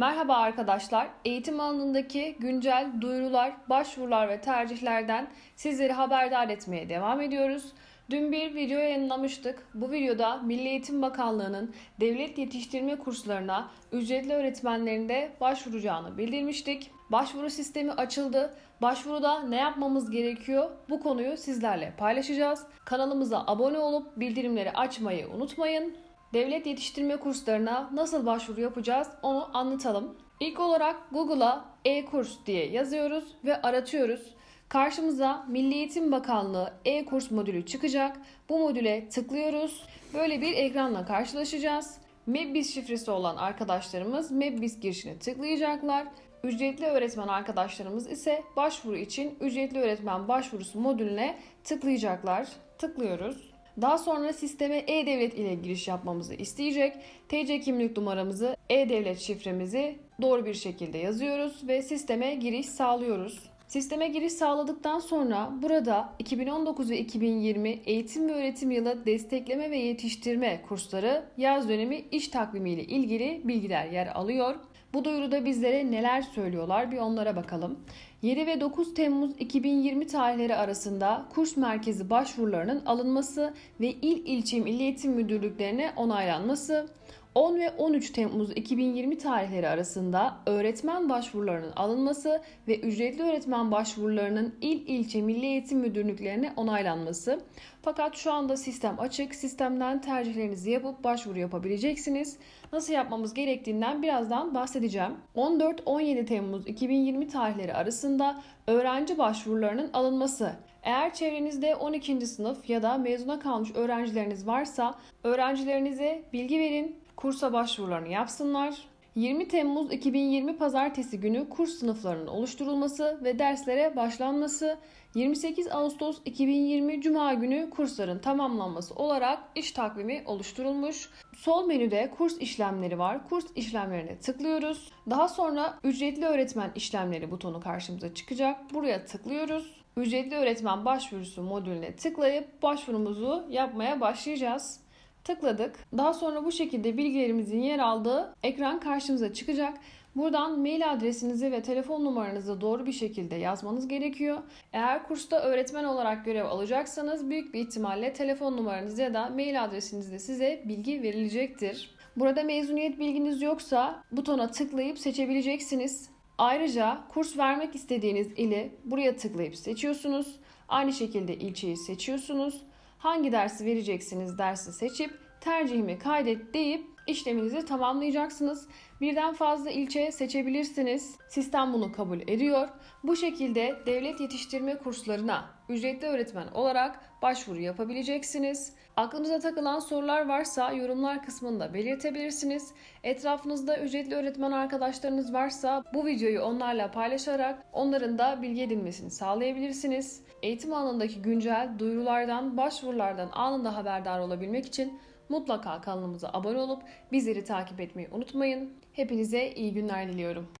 Merhaba arkadaşlar. Eğitim alanındaki güncel duyurular, başvurular ve tercihlerden sizleri haberdar etmeye devam ediyoruz. Dün bir video yayınlamıştık. Bu videoda Milli Eğitim Bakanlığı'nın devlet yetiştirme kurslarına ücretli öğretmenlerinde başvuracağını bildirmiştik. Başvuru sistemi açıldı. Başvuruda ne yapmamız gerekiyor? Bu konuyu sizlerle paylaşacağız. Kanalımıza abone olup bildirimleri açmayı unutmayın. Devlet yetiştirme kurslarına nasıl başvuru yapacağız onu anlatalım. İlk olarak Google'a e-kurs diye yazıyoruz ve aratıyoruz. Karşımıza Milli Eğitim Bakanlığı e-kurs modülü çıkacak. Bu modüle tıklıyoruz. Böyle bir ekranla karşılaşacağız. Mebbis şifresi olan arkadaşlarımız Mebbis girişine tıklayacaklar. Ücretli öğretmen arkadaşlarımız ise başvuru için ücretli öğretmen başvurusu modülüne tıklayacaklar. Tıklıyoruz. Daha sonra sisteme e-devlet ile giriş yapmamızı isteyecek. TC kimlik numaramızı, e-devlet şifremizi doğru bir şekilde yazıyoruz ve sisteme giriş sağlıyoruz. Sisteme giriş sağladıktan sonra burada 2019 ve 2020 eğitim ve öğretim yılı destekleme ve yetiştirme kursları yaz dönemi iş takvimi ile ilgili bilgiler yer alıyor. Bu duyuruda bizlere neler söylüyorlar bir onlara bakalım. 7 ve 9 Temmuz 2020 tarihleri arasında kurs merkezi başvurularının alınması ve il ilçe milli eğitim müdürlüklerine onaylanması, 10 ve 13 Temmuz 2020 tarihleri arasında öğretmen başvurularının alınması ve ücretli öğretmen başvurularının il ilçe milli eğitim müdürlüklerine onaylanması. Fakat şu anda sistem açık. Sistemden tercihlerinizi yapıp başvuru yapabileceksiniz. Nasıl yapmamız gerektiğinden birazdan bahsedeceğim. 14-17 Temmuz 2020 tarihleri arasında öğrenci başvurularının alınması. Eğer çevrenizde 12. sınıf ya da mezuna kalmış öğrencileriniz varsa öğrencilerinize bilgi verin, kursa başvurularını yapsınlar. 20 Temmuz 2020 Pazartesi günü kurs sınıflarının oluşturulması ve derslere başlanması, 28 Ağustos 2020 Cuma günü kursların tamamlanması olarak iş takvimi oluşturulmuş. Sol menüde kurs işlemleri var. Kurs işlemlerine tıklıyoruz. Daha sonra ücretli öğretmen işlemleri butonu karşımıza çıkacak. Buraya tıklıyoruz. Ücretli öğretmen başvurusu modülüne tıklayıp başvurumuzu yapmaya başlayacağız. Tıkladık. Daha sonra bu şekilde bilgilerimizin yer aldığı ekran karşımıza çıkacak. Buradan mail adresinizi ve telefon numaranızı doğru bir şekilde yazmanız gerekiyor. Eğer kursta öğretmen olarak görev alacaksanız büyük bir ihtimalle telefon numaranız ya da mail adresinizde size bilgi verilecektir. Burada mezuniyet bilginiz yoksa butona tıklayıp seçebileceksiniz. Ayrıca kurs vermek istediğiniz ili buraya tıklayıp seçiyorsunuz. Aynı şekilde ilçeyi seçiyorsunuz. Hangi dersi vereceksiniz dersi seçip tercihimi kaydet deyip işleminizi tamamlayacaksınız. Birden fazla ilçe seçebilirsiniz. Sistem bunu kabul ediyor. Bu şekilde devlet yetiştirme kurslarına ücretli öğretmen olarak başvuru yapabileceksiniz. Aklınıza takılan sorular varsa yorumlar kısmında belirtebilirsiniz. Etrafınızda ücretli öğretmen arkadaşlarınız varsa bu videoyu onlarla paylaşarak onların da bilgi edinmesini sağlayabilirsiniz. Eğitim alanındaki güncel duyurulardan, başvurulardan anında haberdar olabilmek için mutlaka kanalımıza abone olup bizleri takip etmeyi unutmayın. Hepinize iyi günler diliyorum.